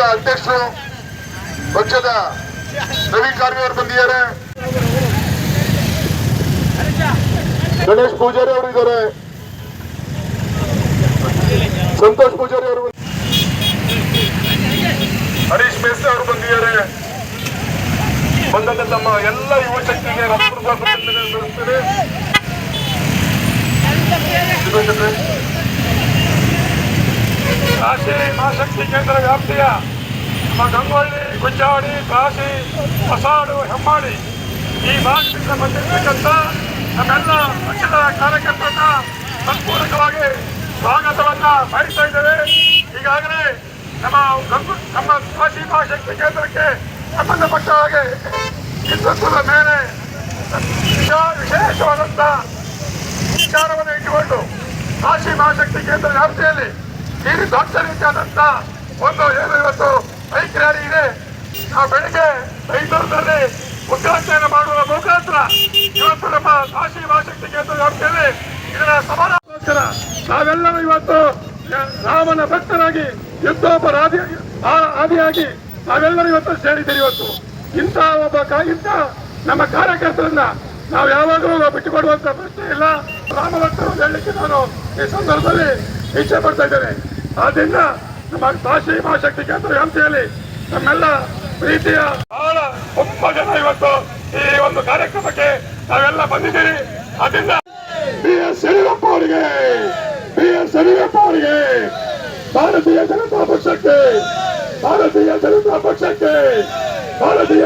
ಕೇಂದ್ರದ ಅಧ್ಯಕ್ಷರು, ಪಕ್ಷದ ರವಿ ಕಾರ್ವಿ ಅವರು ಬಂದಿದ್ದಾರೆ. ಗಣೇಶ್ ಪೂಜಾರಿ ಅವರು ಇದ್ದಾರೆ. ಸಂತೋಷ್ ಪೂಜಾರಿ ಅವರು ಹರೀಶ್ ಮೇಸ್ತೆ ಅವರು ಬಂದಿದ್ದಾರೆ. ಬಂದಂತ ತಮ್ಮ ಎಲ್ಲ ಯುವ ಶಕ್ತಿಗೆ ಕಾಶಿ ಮಹಾಶಕ್ತಿ ಕೇಂದ್ರ ವ್ಯಾಪ್ತಿಯ ಗಂಗೊಳ್ಳಿ ಗುಜ್ಜಾಡಿ ಕಾಶಿ ಹೊಸಾಡು, ಹೆಮ್ಮಾಡಿ. ಈ ಭಾಗದಿಂದ ಬಂದಿರತಕ್ಕಂಥ ನಮ್ಮೆಲ್ಲ ಪಕ್ಷದ ಕಾರ್ಯಕರ್ತರನ್ನ ಸಂಪೂರ್ಣವಾಗಿ ಸ್ವಾಗತವನ್ನ ಮಾಡಿಸ್ತಾ ಇದ್ದೇವೆ. ಈಗಾಗಲೇ ನಮ್ಮ ಗಂಗು, ನಮ್ಮ ಕಾಶಿ ಮಹಾಶಕ್ತಿ ಕೇಂದ್ರಕ್ಕೆ ಸಂಬಂಧಪಟ್ಟ ಹಾಗೆ ಹಿಂದುತ್ವದ ಮೇಲೆ ವಿಶಾ- ವಿಶೇಷವಾದಂಥ ವಿಚಾರವನ್ನು ಇಟ್ಟುಕೊಂಡು ಕಾಶಿ ಮಹಾಶಕ್ತಿ ಕೇಂದ್ರ ವ್ಯಾಪ್ತಿಯಲ್ಲಿ ಈ ದೊಡ್ಡ ರೀತಿಯಾದಂಥ ಒಂದು ಏನು ಇವತ್ತು ಬೈಕ್ ರ್ಯಾಲಿ ಇದೆ. ಆ ಬೆಳಿಗ್ಗೆ ಬೆಂಗಳೂರಿನಲ್ಲಿ ಉದ್ಘಾಟನೆ ಮಾಡುವ ಮುಖಾಂತರ ಇವತ್ತು ನಮ್ಮ ಕಾಶಿ ಮಹಾಶಕ್ತಿ ಕೇಂದ್ರ ವ್ಯಾಪ್ತಿಯಲ್ಲಿ ಇದರ ಸಮಾನಕ್ಕೋಸ್ಕರ ನಾವೆಲ್ಲರೂ ಇವತ್ತು ರಾಮನ ಭಕ್ತರಾಗಿ, ಯುದ್ಧೋಪರಾಧಿ ಆದಿಯಾಗಿ ನಾವೆಲ್ಲರೂ ಇವತ್ತು ಸೇರಿದ್ದೀರಿ ಇವತ್ತು. ಇಂಥ ಒಬ್ಬ ಇಂಥ ನಮ್ಮ ಕಾರ್ಯಕರ್ತರನ್ನ ನಾವು ಯಾವಾಗಲೂ ಬಿಟ್ಟುಕೊಡುವಂತ ಪ್ರಶ್ನೆ ಇಲ್ಲ. ರಾಮಭಕ್ತರು ಭಕ್ತರು ಹೇಳಲಿಕ್ಕೆ ನಾನು ಈ ಸಂದರ್ಭದಲ್ಲಿ ಇಚ್ಛೆ ಪಡ್ತಾ ಇದ್ದೇನೆ. ಆದ್ರಿಂದ ನಮ್ಮ ಕಾಶಿ ಮಹಾಶಕ್ತಿ ಕೇಂದ್ರ ವ್ಯಾಪ್ತಿಯಲ್ಲಿ ನಮ್ಮೆಲ್ಲ ಪ್ರೀತಿಯ ಬಹಳ ತುಂಬ ಜನ ಇವತ್ತು ಈ ಒಂದು ಕಾರ್ಯಕ್ರಮಕ್ಕೆ ನಾವೆಲ್ಲ ಬಂದಿದ್ದೀರಿ. ಅದರಿಂದ ಬಿ ಎಸ್ ಯಡಿಯೂರಪ್ಪ ಅವರಿಗೆ, ಬಿ ಎಸ್ ಯಡಿಯೂರಪ್ಪ ಅವರಿಗೆ, ಭಾರತೀಯ ಜನತಾ ಪಕ್ಷಕ್ಕೆ, ಭಾರತೀಯ ಜನತಾ ಪಕ್ಷಕ್ಕೆ, ಭಾರತೀಯ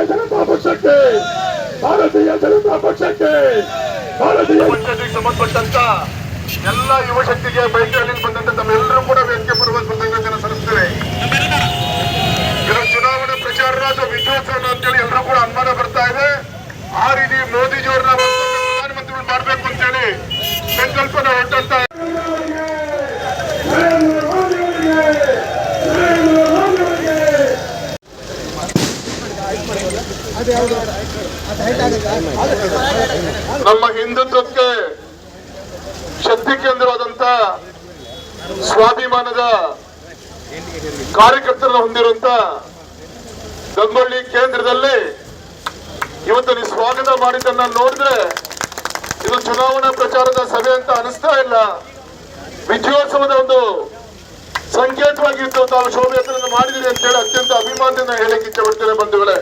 ಭಾರತೀಯ ಜನತಾ ಪಕ್ಷಕ್ಕೆ, ಭಾರತೀಯ ಜನತಾ ಪಕ್ಷಕ್ಕೆ, ಭಾರತೀಯ ಪಕ್ಷಕ್ಕೆ ಸಂಬಂಧಪಟ್ಟಂತ ಎಲ್ಲ ಯುವ ಶಕ್ತಿಗೆ ಬೈಕ್ನಲ್ಲಿ ಬಂದಂತ ತಮ್ಮೆಲ್ಲರೂ ಕೂಡ ವ್ಯಕ್ತಿ ಪೂರ್ವಕ ಕೃತಜ್ಞತೆಯನ್ನು ಸಲ್ಲಿಸ್ತೇವೆ ಚುನಾವಣಾ ಚುನಾವಣೆ ಪ್ರಚಾರರಾದ ವಿಜಯೋತ್ಸವ ಅಂತೇಳಿ ಎಲ್ಲರೂ ಕೂಡ ಅನುಮಾನ ಬರ್ತಾ ಇದೆ. ಆ ರೀತಿ ಮೋದಿಜಿಯವ್ರನ್ನ ಪ್ರಧಾನಮಂತ್ರಿಗಳು ಮಾಡಬೇಕು ಅಂತೇಳಿ ಸಂಕಲ್ಪನ ಹೊರಟಂತ ನಮ್ಮ ಹಿಂದುತ್ವಕ್ಕೆ ಶಕ್ತಿ ಕೇಂದ್ರವಾದಂತ ಸ್ವಾಭಿಮಾನದ ಕಾರ್ಯಕರ್ತರನ್ನು ಹೊಂದಿರುವಂತ ಗಂಗೊಳ್ಳಿ ಕೇಂದ್ರದಲ್ಲಿ ಇವತ್ತು ನೀವು ಸ್ವಾಗತ ಮಾಡಿದ್ದನ್ನ ನೋಡಿದ್ರೆ ಇದು ಚುನಾವಣಾ ಪ್ರಚಾರದ ಸಭೆ ಅಂತ ಅನಿಸ್ತಾ ಇಲ್ಲ. ವಿಜಯೋತ್ಸವದ ಒಂದು ಸಂಕೇತವಾಗಿತ್ತು ತಾವು ಶೋಭಯಾತ್ರೆಯನ್ನು ಮಾಡಿದಿರಿ ಅಂತ ಹೇಳಿ ಅತ್ಯಂತ ಅಭಿಮಾನದಿಂದ ಹೇಳಕ್ಕೆ ಪಡ್ತೇನೆ ಬಂಧುಗಳೇ.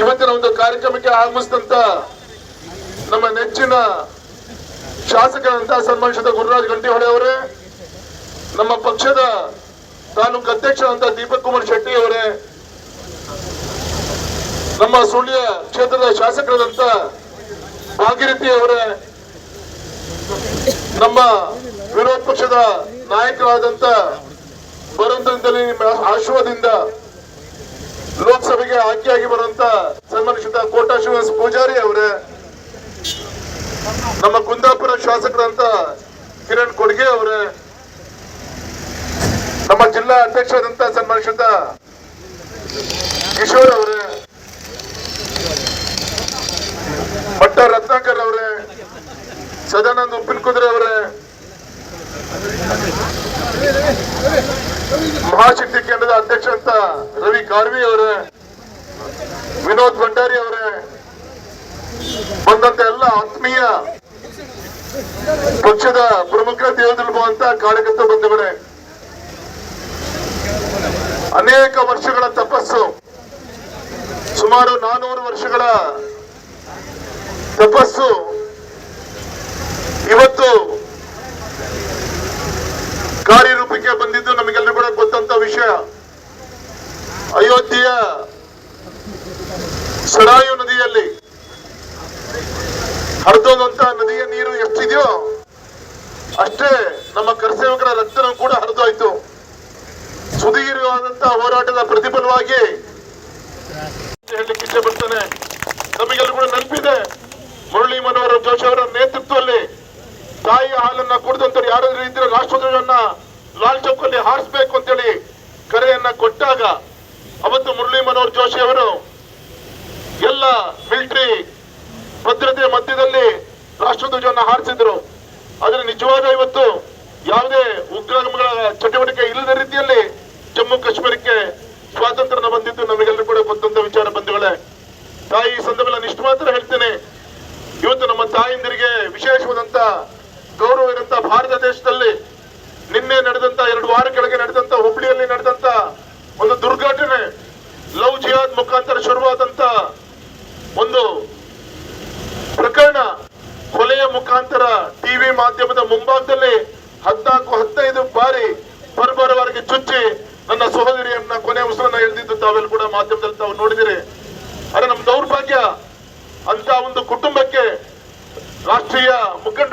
ಇವತ್ತಿನ ಒಂದು ಕಾರ್ಯಕ್ರಮಕ್ಕೆ ಆಗಮಿಸಿದಂತ ನಮ್ಮ ನೆಚ್ಚಿನ ಶಾಸಕರಂತ ಸನ್ಮಾನಿಸಿದ ಗುರುರಾಜ್ ಗಂಟಿಹೊಳೆ ಅವರೇ, ನಮ್ಮ ಪಕ್ಷದ ತಾಲೂಕು ಅಧ್ಯಕ್ಷರಂತ ದೀಪಕ್ ಕುಮಾರ್ ಶೆಟ್ಟಿ ಅವರೇ, ನಮ್ಮ ಸುಳ್ಯ ಕ್ಷೇತ್ರದ ಶಾಸಕರಾದಂತ ಭಾಗೀರಥಿ ಅವರೇ, ನಮ್ಮ ವಿರೋಧ ಪಕ್ಷದ ನಾಯಕರಾದಂತ ಬರುವಂತದಲ್ಲಿ ನಿಮ್ಮ ಲೋಕಸಭೆಗೆ ಆಯ್ಕೆಯಾಗಿ ಬರುವಂತ ಸನ್ಮಾನಿಸಿದ ಕೋಟಾ ಶ್ರೀನಿವಾಸ ಪೂಜಾರಿ ಅವರೇ, ನಮ್ಮ ಕುಂದಾಪುರ ಶಾಸಕರಂತ ಕಿರಣ್ ಕೊಡ್ಗೆ ಅವರೇ, ನಮ್ಮ ಜಿಲ್ಲಾ ಅಧ್ಯಕ್ಷರಂತ ಸನ್ಮಾನಿಸಿದ ಕಿಶೋರ್ ಅವರೇ, ಭಟ್ಟ ರತ್ನಾಕರ್ ಅವರೇ, ಸದಾನಂದ ಉಪ್ಪಿನಕುದ್ರೆ ಅವರೇ ಮಹಾಶಕ್ತಿ ಕೇಂದ್ರದ ಅಧ್ಯಕ್ಷ ಅಂತ ರವಿ ಕಾರ್ವಿ ಅವರೇ, ವಿನೋದ್ ಭಂಡಾರಿ ಅವರೇ, ಬಂದಂತ ಎಲ್ಲ ಆತ್ಮೀಯ ಪಕ್ಷದ ಪ್ರಮುಖ ದೇವದಲ್ಭವಂತ ಕಾರ್ಯಕರ್ತ ಬಂಧುಗಳೇ, ಅನೇಕ ವರ್ಷಗಳ ತಪಸ್ಸು, ಸುಮಾರು ನಾನೂರು ವರ್ಷಗಳ ತಪಸ್ಸು, ಇವತ್ತು ಕಾರ್ಯರೂಪಕ್ಕೆ ಬಂದಿದ್ದು ನಮಗೆಲ್ಲರೂ ಕೂಡ ಗೊತ್ತಂತ ವಿಷಯ. ಅಯೋಧ್ಯೆಯ ಸರಾಯು ನದಿಯಲ್ಲಿ ಹರಿದೋದಂತ ನದಿಯ ನೀರು ಎಷ್ಟಿದೆಯೋ ಅಷ್ಟೇ ನಮ್ಮ ಕರ್ಸೇವಕರ ರಕ್ತನೂ ಕೂಡ ಹರಿದೋಯ್ತು. ಸುದೀರ್ಘವಾದಂತಹ ಹೋರಾಟದ ಪ್ರತಿಫಲವಾಗಿ ಹೇಳಲಿಕ್ಕೆ ಇಷ್ಟಪಡ್ತೇನೆ. ಪಡ್ತೇನೆ ನಮಗೆಲ್ಲರೂ ಕೂಡ ನೆನಪಿದೆ ಮುರಳಿ ಮನೋಹರ ಜೋಶಿ ಅವರ ನೇತೃತ್ವದಲ್ಲಿ ತಾಯಿಯ ಹಾಲನ್ನ ಕುಡಿದಂತ ಯಾರಾದ್ರೂ ಇದ್ರೆ ರಾಷ್ಟ್ರಧ್ವಜವನ್ನ ಅಂತೇಳಿ ಕರೆಯನ್ನ ಕೊಟ್ಟಾಗ ಅವತ್ತು ಮುರಳಿ ಮನೋಹರ್ ಜೋಶಿ ಅವರು ಎಲ್ಲ ಮಿಲಿಟರಿ ಭದ್ರತೆ ಮಧ್ಯದಲ್ಲಿ ರಾಷ್ಟ್ರಧ್ವಜವನ್ನು ಹಾರಿಸಿದ್ರು. ಆದರೆ ನಿಜವಾದ ಇವತ್ತು ಯಾವುದೇ ಉಗ್ರಗಳ ಚಟುವಟಿಕೆ ಇಲ್ಲದ ರೀತಿಯಲ್ಲಿ ಜಮ್ಮು ಕಾಶ್ಮೀರಕ್ಕೆ ಸ್ವಾತಂತ್ರ್ಯ ಬಂದಿದ್ದು ನಮಗೆಲ್ಲರೂ ಕೂಡ ಗೊತ್ತಂತ ವಿಚಾರ ಬಂಧುಗಳೇ. ತಾಯಿ ಸಂದರ್ಭದಲ್ಲಿ ಇಷ್ಟು ಮಾತ್ರ ಹೇಳ್ತೇನೆ. ಇವತ್ತು ನಮ್ಮ ತಾಯಂದಿರಿಗೆ ವಿಶೇಷವಾದಂತ ಗೌರವ ಇರುವಂತಹ ಭಾರತ ದೇಶದಲ್ಲಿ ನಿನ್ನೆ ನಡೆದಂತ ಎರಡು ವಾರ ಕೆಳಗೆ ನಡೆದಂತ ಹುಬ್ಳಿಯಲ್ಲಿ ನಡೆದಂತ ಒಂದು ದುರ್ಘಟನೆ, ಲವ್ ಜಿಯಾದ್ ಮುಖಾಂತರ ಶುರುವಾದಂತ ಒಂದು ಪ್ರಕರಣ ಕೊಲೆಯ ಮುಖಾಂತರ ಟಿವಿ ಮಾಧ್ಯಮದ ಮುಂಭಾಗದಲ್ಲಿ ಹದಿನಾಲ್ಕು, ಹದಿನೈದು ಬಾರಿ ಬರ್ಬರವರೆಗೆ ಚುಚ್ಚಿ ನನ್ನ ಸಹೋದರಿಯನ್ನ ಕೊನೆ ಉಸಿರನ್ನ ಎಳೆದಿದ್ದು ತಾವೆಲ್ಲ ಕೂಡ ಮಾಧ್ಯಮದಲ್ಲಿ ತಾವು ನೋಡಿದಿರಿ. ಅರೆ ನಮ್ಮ ದೌರ್ಭಾಗ್ಯ ಅಂತ ಒಂದು ಕುಟುಂಬಕ್ಕೆ ರಾಷ್ಟ್ರೀಯ ಮುಖಂಡ